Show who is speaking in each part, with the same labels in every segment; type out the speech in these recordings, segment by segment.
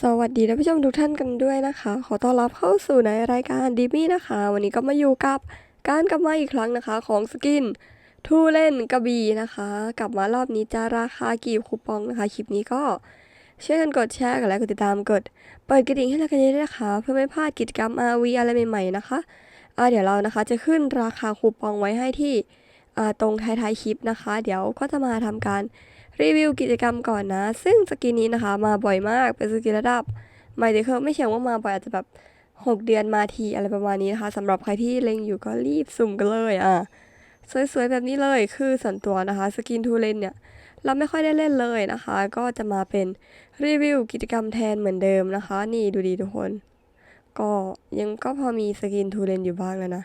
Speaker 1: สวัสดีท่านผู้ชมทุกท่านกันด้วยนะคะ ขอต้อนรับเข้าสู่ในรายการดิมี่นะคะ วันนี้ก็มาอยู่กับการกลับมาอีกครั้งนะคะของสกินทูเล่นกระบี่นะคะ กลับมารอบนี้จะราคากี่คูปองนะคะคลิปนี้ก็ช่วยกันกดแชร์กันและกดติดตามกด เปิดกระดิ่งให้เรากันเยอะๆนะคะ เพื่อไม่พลาดกิจกรรม RV อะไรใหม่ๆนะคะอ่าเดี๋ยวเรานะคะจะขึ้นราคาคูปองไว้ให้ที่ ตรงท้ายๆคลิปนะคะ เดี๋ยวก็จะมาทำการรีวิวกิจกรรมก่อนนะ ซึ่งสกินนี้นะคะ มาบ่อยมากเป็นสกินระดับหมายถึงคือไม่เชิงว่ามาบ่อยอาจจะแบบ 6 เดือนมาทีอะไรประมาณนี้นะคะสำหรับใครที่เล็งอยู่ก็รีบสุ่มกันเลยอะสวยๆ แบบนี้เลยคือส่วนตัวนะคะ สกินทูเลนเนี่ย เราไม่ค่อยได้เล่นเลยนะคะ ก็จะมาเป็นรีวิวกิจกรรมแทนเหมือนเดิมนะคะ นี่ดูดีทุกคน ก็ยังก็พอมีสกินทูเลนอยู่บ้างแล้วนะ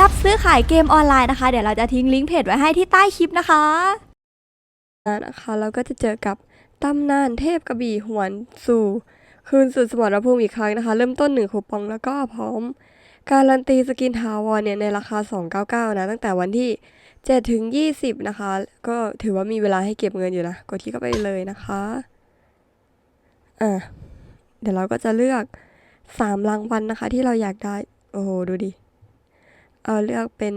Speaker 2: รับซื้อขายเกมออนไลน์นะคะ เดี๋ยวเราจะทิ้งลิงก์เพจไว้ให้ที่ใต้คลิปนะคะ
Speaker 1: นะคะเราก็จะเจอกับตำนานเทพกระบี่หวนสู่คืนสู่สมรภูมิอีกครั้งนะคะ เริ่มต้น1คูปองแล้วก็พร้อม การันตีสกินทาวรเนี่ยในราคา 299 นะ ตั้งแต่วันที่7ถึง 20 นะคะ ก็ถือว่ามีเวลาให้เก็บเงินอยู่นะ กดที่เข้าไปเลยนะคะอะเดี๋ยวเราก็จะเลือก 3 รางวัลนะคะ ที่เราอยากได้ โอ้โห ดูดิ เอาเลือกเป็น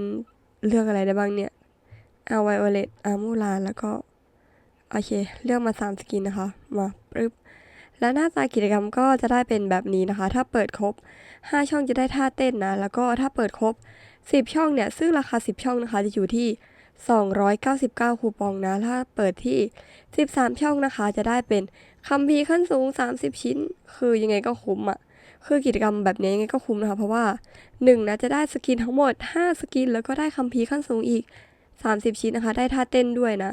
Speaker 1: เลือกอะไรได้บ้างเนี่ย เอาไวโอเลตอามูลานแล้วก็โอเค เลือกมา3สกินนะคะ มาปึ๊บแล้วหน้าตากิจกรรมก็จะได้เป็นแบบนี้นะคะ ถ้าเปิดครบ 5 ช่องจะได้ท่าเต้นนะ แล้วก็ถ้าเปิดครบ 10 ช่องเนี่ย ซึ่งราคา 10 ช่องนะคะ จะอยู่ที่ 299 คูปองนะ ถ้าเปิดที่ 13 ช่องนะคะ จะได้เป็นคัมภีร์ขั้นสูง 30 ชิ้น คือยังไงก็คุ้มอะ่ะ คือกิจกรรมแบบนี้ยังไงก็คุ้มนะคะ เพราะว่า 1 นะจะได้สกินทั้งหมด 5 สกิน แล้วก็ได้คัมภีร์ขั้นสูงอีก 30 ชิ้นนะคะ ได้ท่าเต้นด้วยนะ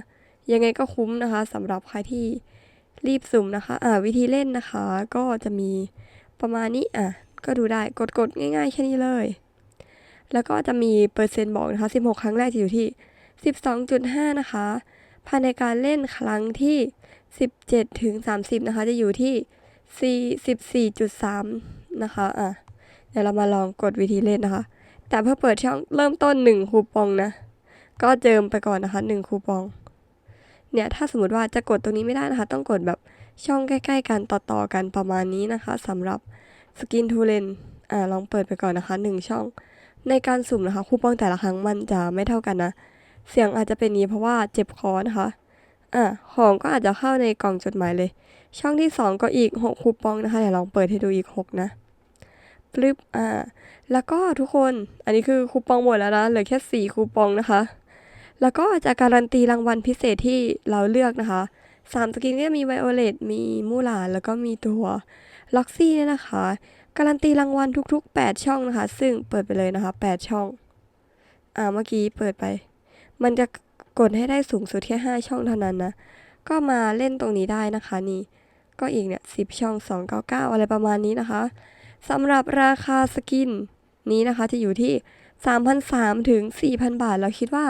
Speaker 1: ยังไงก็คุ้มนะคะสำหรับใครที่รีบสุ่มนะคะอ่าวิธีเล่นนะคะ ก็จะมีประมาณนี้อะก็ดูได้กดกดๆง่ายๆแค่นี้เลย แล้วก็จะมีเปอร์เซ็นต์บอกนะคะ 16 ครั้งแรกจะอยู่ที่ 12.5 นะคะ ภายในการเล่นครั้งที่ 17ถึง30 นะคะ จะอยู่ที่ 44.3 นะคะอะเดี๋ยวเรามาลองกดวิธีเล่นนะคะ แต่เพื่อเปิดช่องเริ่มต้น1คูปองนะ ก็เจิมไปก่อนนะคะ1คูปอง เนี่ยถ้าสมมติว่าจะกดตรงนี้ไม่ได้นะคะ ต้องกดแบบช่องใกล้ ๆ กันต่อๆกันประมาณนี้นะคะสำหรับสกินทูเลนอ่าลองเปิดไปก่อนนะคะ 1 ช่อง ในการสุ่มนะคะคูปองแต่ละครั้งมันจะไม่เท่ากันนะ เสียงอาจจะเป็นนี้เพราะว่าเจ็บคอนะคะอะของก็อาจจะเข้าในกล่องจดหมายเลย ช่องที่ 2 ก็อีก 6 คูปองนะคะเดี๋ยวลองเปิดให้ดูอีก 6 นะ ปลึบอ่า แล้วก็ทุกคน อันนี้คือคูปองหมดแล้วนะ เหลือแค่ 4 คูปองนะคะ แล้วก็จะการันตีรางวัลพิเศษที่เราเลือกนะคะสามสกินก็จะมีไวโอเลตมีมูหลานแล้วก็มีตัวล็อกซี่เนี่ยนะคะ การันตีรางวัลทุก ๆ 8 ช่องนะคะ ซึ่งเปิดไปเลยนะคะ 8 ช่อง อ่า เมื่อกี้เปิดไป มันจะกดให้ได้สูงสุดแค่ 5 ช่องเท่านั้นนะ ก็มาเล่นตรงนี้ได้นะคะนี่ ก็อีกเนี่ย10 ช่อง 299 อะไรประมาณนี้นะคะ สำหรับราคาสกินนี้นะคะจะอยู่ที่ 3,300 ถึง 4,000 บาท เราคิดว่า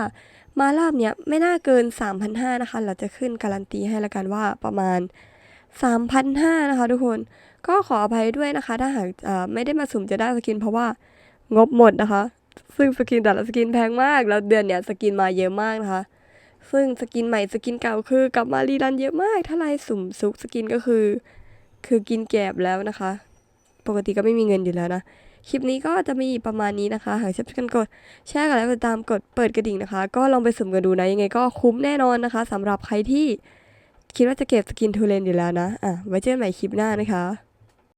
Speaker 1: มารอบเนี้ยไม่น่าเกิน 3,500 นะคะ เราจะขึ้นการันตีให้ละกันว่าประมาณ 3,500 นะคะทุกคน ก็ขออภัยด้วยนะคะ ถ้าหากไม่ได้มาสุ่มจะได้สกิน เพราะว่างบหมดนะคะ ซึ่งสกินแต่ละสกินแพงมาก แล้วเดือนเนี้ยสกินมาเยอะมากนะคะ ซึ่งสกินใหม่สกินเก่าคือกลับมารีรันเยอะมาก ถ้าไลสุ่มซุกสกินก็คือ คือกินแกบแล้วนะคะ ปกติก็ไม่มีเงินอยู่แล้วนะ คลิปนี้ก็จะมีประมาณนี้นะคะ หากชอบกันกดแชร์กันแล้วกดติดตามกดเปิดกระดิ่งนะคะ ก็ลองไปสุ่มกันดูนะ ยังไงก็คุ้มแน่นอนนะคะสำหรับใครที่คิดว่าจะเก็บสกินทูเลนอยู่แล้วนะ อะ ไว้เจอกันใหม่คลิปหน้านะคะ